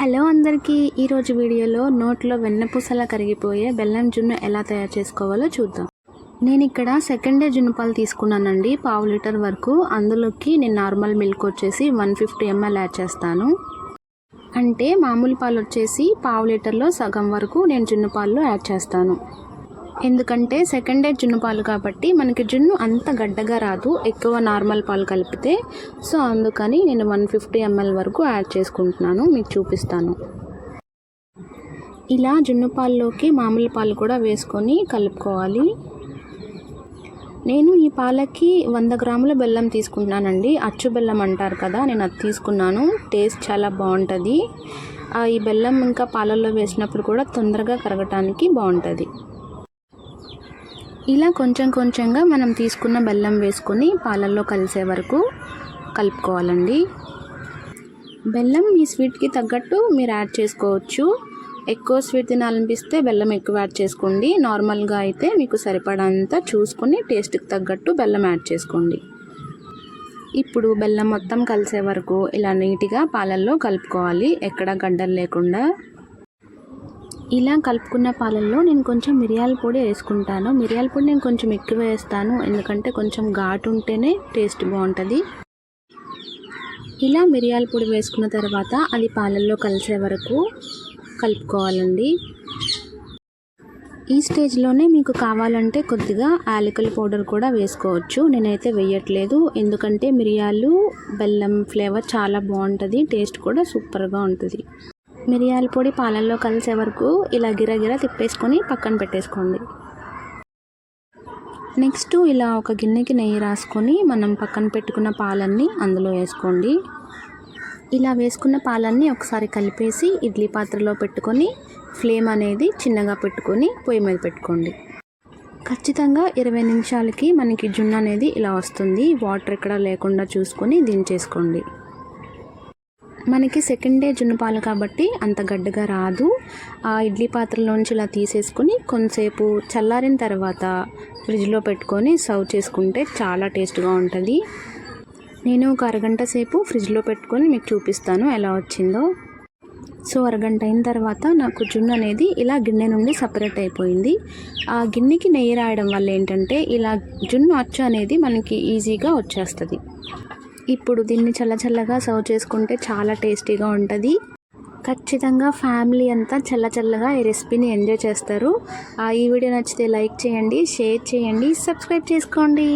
Hello అందరికీ ఈరోజు వీడియోలో నోట్లో వెన్నపూసలా కరిగిపోయే బెల్లం జున్ను ఎలా తయారు చేసుకోవాలో చూద్దాం. నేను ఇక్కడ సెకండ్ డే జున్ను పాలు తీసుకున్నానండి పావు లీటర్ వరకు. అందులోకి నేను నార్మల్ మిల్క్ వచ్చేసి వన్ ఫిఫ్టీ ఎంఎల్ యాడ్ చేస్తాను. అంటే మామూలు పాలు వచ్చేసి పావు లీటర్లో సగం వరకు నేను జున్నుపాల్లో యాడ్ చేస్తాను. ఎందుకంటే సెకండ్ డే జున్ను పాలు కాబట్టి మనకి జున్ను అంత గడ్డగా రాదు ఎక్కువ నార్మల్ పాలు కలిపితే. సో అందుకని నేను వన్ ఫిఫ్టీ ఎంఎల్ వరకు యాడ్ చేసుకుంటున్నాను మీకు చూపిస్తాను. ఇలా జున్ను పాల్లోకి మామూలు పాలు కూడా వేసుకొని కలుపుకోవాలి. నేను ఈ పాలకి వంద గ్రాముల బెల్లం తీసుకుంటున్నానండి. అచ్చు బెల్లం అంటారు కదా నేను అది తీసుకున్నాను. టేస్ట్ చాలా బాగుంటుంది. ఈ బెల్లం ఇంకా పాలల్లో వేసినప్పుడు కూడా తొందరగా కరగటానికి బాగుంటుంది. ఇలా కొంచెం కొంచెంగా మనం తీసుకున్న బెల్లం వేసుకొని పాలల్లో కలిసే వరకు కలుపుకోవాలండి. బెల్లం మీ స్వీట్కి తగ్గట్టు మీరు యాడ్ చేసుకోవచ్చు. ఎక్కువ స్వీట్ తినాలనిపిస్తే బెల్లం ఎక్కువ యాడ్ చేసుకోండి. నార్మల్గా అయితే మీకు సరిపడంత చూసుకొని టేస్ట్కి తగ్గట్టు బెల్లం యాడ్ చేసుకోండి. ఇప్పుడు బెల్లం మొత్తం కలిసే వరకు ఇలా నీట్గా పాలల్లో కలుపుకోవాలి. ఎక్కడ గడ్డలు లేకుండా. ఇలా కలుపుకున్న పాలల్లో నేను కొంచెం మిరియాల పొడి వేసుకుంటాను. మిరియాల పొడి నేను కొంచెం ఎక్కువ వేస్తాను. ఎందుకంటే కొంచెం ఘాటు ఉంటేనే టేస్ట్ బాగుంటుంది. ఇలా మిరియాల పొడి వేసుకున్న తర్వాత అది పాలల్లో కలిసే వరకు కలుపుకోవాలండి. ఈ స్టేజ్లోనే మీకు కావాలంటే కొద్దిగా యాలకుల పౌడర్ కూడా వేసుకోవచ్చు. నేనైతే వేయట్లేదు. ఎందుకంటే మిరియాలు బెల్లం ఫ్లేవర్ చాలా బాగుంటుంది. టేస్ట్ కూడా సూపర్గా ఉంటుంది. మిరియాల పొడి పాలల్లో కలిసే వరకు ఇలా గిరగిర తిప్పేసుకొని పక్కన పెట్టేసుకోండి. నెక్స్ట్ ఇలా ఒక గిన్నెకి నెయ్యి రాసుకొని మనం పక్కన పెట్టుకున్న పాలన్నీ అందులో వేసుకోండి. ఇలా వేసుకున్న పాలన్నీ ఒకసారి కలిపేసి ఇడ్లీ పాత్రలో పెట్టుకొని ఫ్లేమ్ అనేది చిన్నగా పెట్టుకొని పొయ్యి మీద పెట్టుకోండి. ఖచ్చితంగా ఇరవై నిమిషాలకి మనకి జున్ను అనేది ఇలా వస్తుంది. వాటర్ ఎక్కడ లేకుండా చూసుకొని దించేసుకోండి. మనకి సెకండ్ డే జున్ను పాలు కాబట్టి అంత గడ్డగా రాదు. ఆ ఇడ్లీ పాత్రలోంచి ఇలా తీసేసుకుని కొంతసేపు చల్లారిన తర్వాత ఫ్రిడ్జ్లో పెట్టుకొని సర్వ్ చేసుకుంటే చాలా టేస్ట్గా ఉంటుంది. నేను ఒక అరగంట సేపు ఫ్రిడ్జ్లో పెట్టుకొని మీకు చూపిస్తాను ఎలా వచ్చిందో. సో అరగంట అయిన తర్వాత నాకు జున్ను అనేది ఇలా గిన్నె నుండి సపరేట్ అయిపోయింది. ఆ గిన్నెకి నెయ్యి రాయడం వల్ల ఏంటంటే ఇలా జున్ను అచ్చు అనేది మనకి ఈజీగా వచ్చేస్తుంది. ఇప్పుడు దీన్ని చల్ల చల్లగా సర్వ్ చేసుకుంటే చాలా టేస్టీగా ఉంటుంది. ఖచ్చితంగా ఫ్యామిలీ అంతా చల్ల చల్లగా ఈ రెసిపీని ఎంజాయ్ చేస్తారు. ఈ వీడియో నచ్చితే లైక్ చేయండి షేర్ చేయండి సబ్స్క్రైబ్ చేసుకోండి.